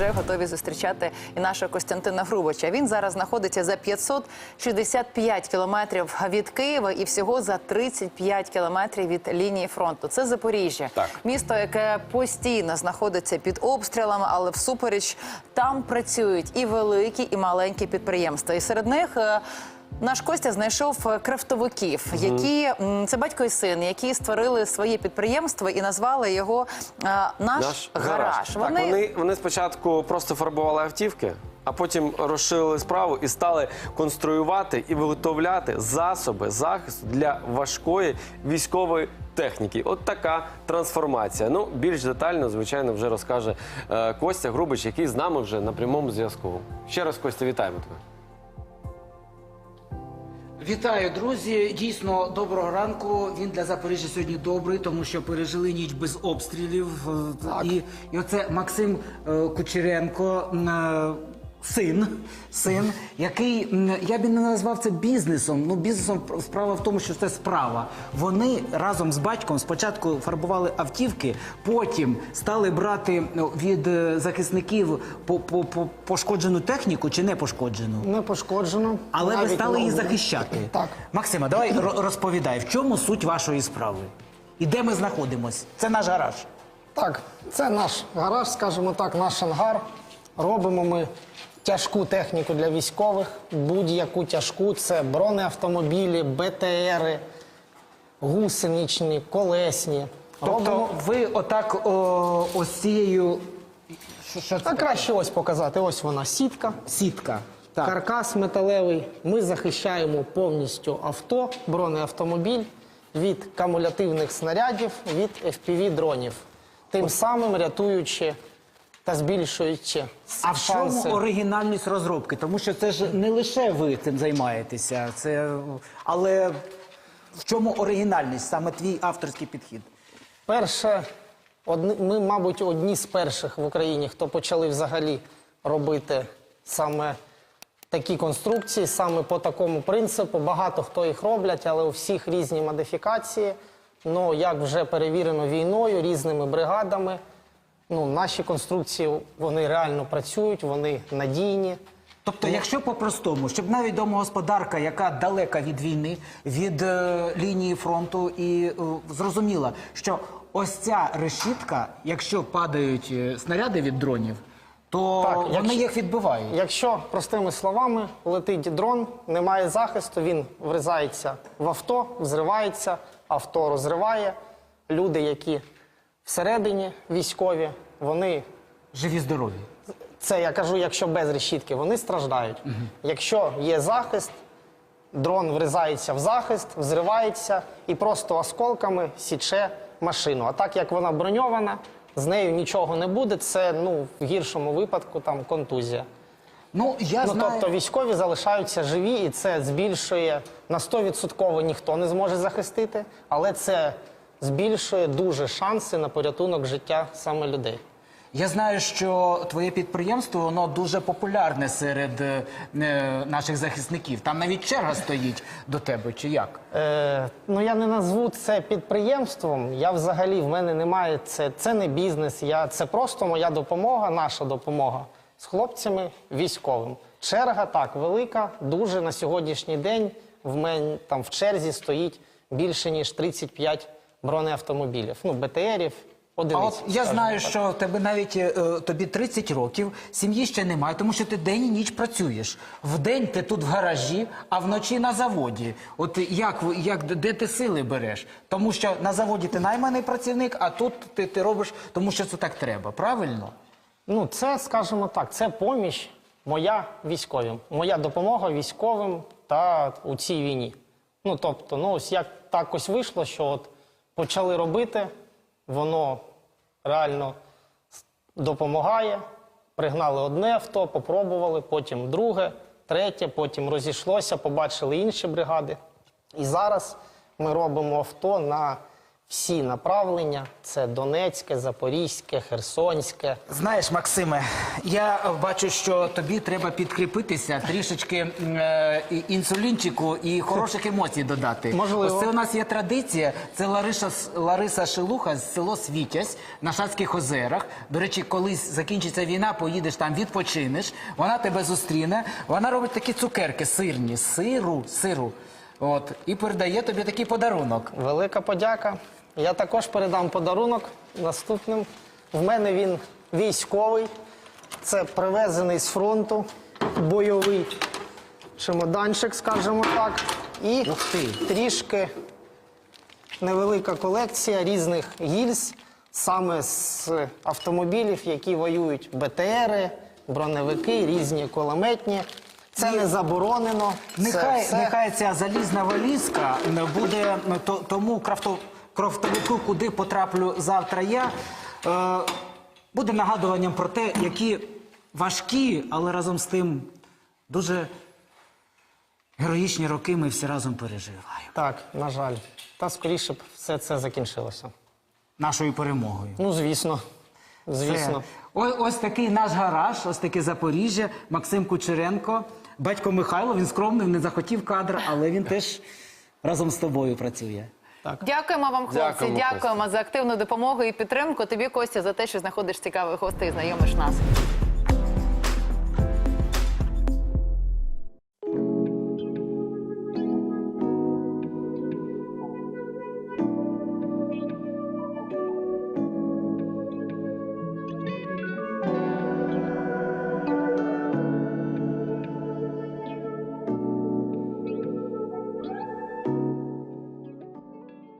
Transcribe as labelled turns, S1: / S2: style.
S1: вже готові зустрічати і нашого Костянтина Грубоча. Він зараз знаходиться за 565 кілометрів від Києва і всього за 35 кілометрів від лінії фронту. Це Запоріжжя,
S2: Так.
S1: місто, яке постійно знаходиться під обстрілами, але всупереч там працюють і великі, і маленькі підприємства. І серед них. Наш Костя знайшов е, крафтовиків, які це батько і син, які створили своє підприємство і назвали його е, наш,
S2: Наш
S1: гараж.
S2: Так, вони, вони спочатку просто фарбували автівки, а потім розширили справу і стали конструювати і виготовляти засоби захисту для важкої військової техніки. От така трансформація. Ну, більш детально, звичайно, вже розкаже е, Костя Грубич, який з нами вже на прямому зв'язку. Ще раз, Костя, вітаємо тебе.
S3: Вітаю, друзі. Дійсно, доброго ранку. Він для Запоріжжя сьогодні добрий, тому що пережили ніч без обстрілів. І, і оце Максим е, Кучеренко, е, син, син, який я б не назвав це бізнесом. Ну, бізнесом справа в тому, що це справа. Вони разом з батьком спочатку фарбували автівки, потім стали брати ну, від е, захисників по, по, по, пошкоджену техніку чи не пошкоджену.
S4: Не пошкоджено.
S3: Але ви стали її захищати.
S4: Так.
S3: Максима, давай розповідай, в чому суть вашої справи? І де ми знаходимось? Це наш гараж.
S4: Так, це наш гараж, скажімо так, наш ангар. Робимо ми тяжку техніку для військових, будь-яку тяжку. Це бронеавтомобілі, БТРи, гусеничні, колесні.
S3: Тобто ви отак о, ось цією що, що
S4: А краще ось показати. Ось вона сітка.
S3: сітка. Так.
S4: Каркас металевий. Ми захищаємо повністю авто, бронеавтомобіль від кумулятивних снарядів, від FPV-дронів. Тим самим рятуючи та збільшуючи
S3: А в
S4: шанси.
S3: чому оригінальність розробки? Тому що це ж не лише ви цим займаєтеся, це але в чому оригінальність, саме твій авторський підхід?
S4: Перше, одни, ми, мабуть, одні з перших в Україні, хто почали взагалі робити саме такі конструкції, саме по такому принципу. Багато хто їх роблять, але у всіх різні модифікації. Ну, як вже перевірено війною, різними бригадами. Ну, наші конструкції вони реально працюють, вони надійні.
S3: Тобто, якщо по-простому, щоб навіть домогосподарка, яка далека від війни, від е, лінії фронту, і е, зрозуміла, що ось ця решітка, якщо падають е, снаряди від дронів, то
S4: Так,
S3: вони
S4: якщо-
S3: їх відбивають.
S4: Якщо простими словами летить дрон, немає захисту, він врізається в авто, взривається, авто розриває. Люди, які всередині військові, вони
S3: Живі здорові.
S4: це я кажу, якщо без решітки, вони страждають. Якщо є захист, дрон врізається в захист, взривається і просто осколками січе машину. А так як вона броньована, з нею нічого не буде. Це ну в гіршому випадку там контузія.
S3: Ну, я
S4: Ну,
S3: знаю...
S4: тобто військові залишаються живі, і це збільшує на 100% ніхто не зможе захистити, але це збільшує дуже шанси на порятунок життя саме людей.
S3: Я знаю, що твоє підприємство воно дуже популярне серед е, е, наших захисників. Там навіть черга стоїть до тебе, чи як?
S4: Е, ну я не назву це підприємством. Я взагалі в мене немає це. Це не бізнес. Я це просто моя допомога, наша допомога з хлопцями військовим. Черга так велика. Дуже на сьогоднішній день в мене там в черзі стоїть більше ніж 35 бронеавтомобілів. Ну БТРів.
S3: А от я знаю,
S4: так.
S3: що тебе навіть е, тобі 30 років, сім'ї ще немає, тому що ти день і ніч працюєш. Вдень ти тут в гаражі, а вночі на заводі. От як, як де ти сили береш? Тому що на заводі ти найманий працівник, а тут ти, ти робиш, тому що це так треба. Правильно?
S4: Ну, це, скажімо так, це поміч моя військовим, моя допомога військовим та у цій війні. Ну, тобто, ну ось як так ось вийшло, що от почали робити, воно реально допомагає. Пригнали одне авто, попробували, потім друге, третє, потім розійшлося, побачили інші бригади. І зараз ми робимо авто на всі направлення: це Донецьке, Запорізьке, Херсонське.
S3: Знаєш, Максиме, я бачу, що тобі треба підкріпитися трішечки е, і- інсулінчику і хороших емоцій додати.
S4: Можливо.
S3: Ось це у нас є традиція. Це Лариса, Лариса Шелуха з село Світязь на Шацьких озерах. До речі, колись закінчиться війна, поїдеш там, відпочинеш. Вона тебе зустріне. Вона робить такі цукерки сирні, сиру, сиру. От і передає тобі такий подарунок.
S4: Велика подяка. Я також передам подарунок наступним. В мене він військовий. Це привезений з фронту, бойовий чемоданчик, скажімо так. І трішки невелика колекція різних гільз, саме з автомобілів, які воюють БТРи, броневики, різні кулеметні. Це не заборонено. Це
S3: Нехай,
S4: все-
S3: нехай ця залізна валізка не буде ну, то, тому крафто, куди потраплю завтра я, е, буде нагадуванням про те, які важкі, але разом з тим дуже героїчні роки ми всі разом переживаємо.
S4: Так, на жаль. Та скоріше б все це закінчилося.
S3: Нашою перемогою.
S4: Ну, звісно. Звісно.
S3: Ось, ось такий наш гараж, ось таке Запоріжжя, Максим Кучеренко, батько Михайло, він скромний, не захотів кадр, але він теж разом з тобою працює.
S1: Дякуємо вам, хлопці.
S2: Дякуємо,
S1: Дякуємо за активну допомогу і підтримку. Тобі, Костя, за те, що знаходиш цікавих гостей і знайомиш нас.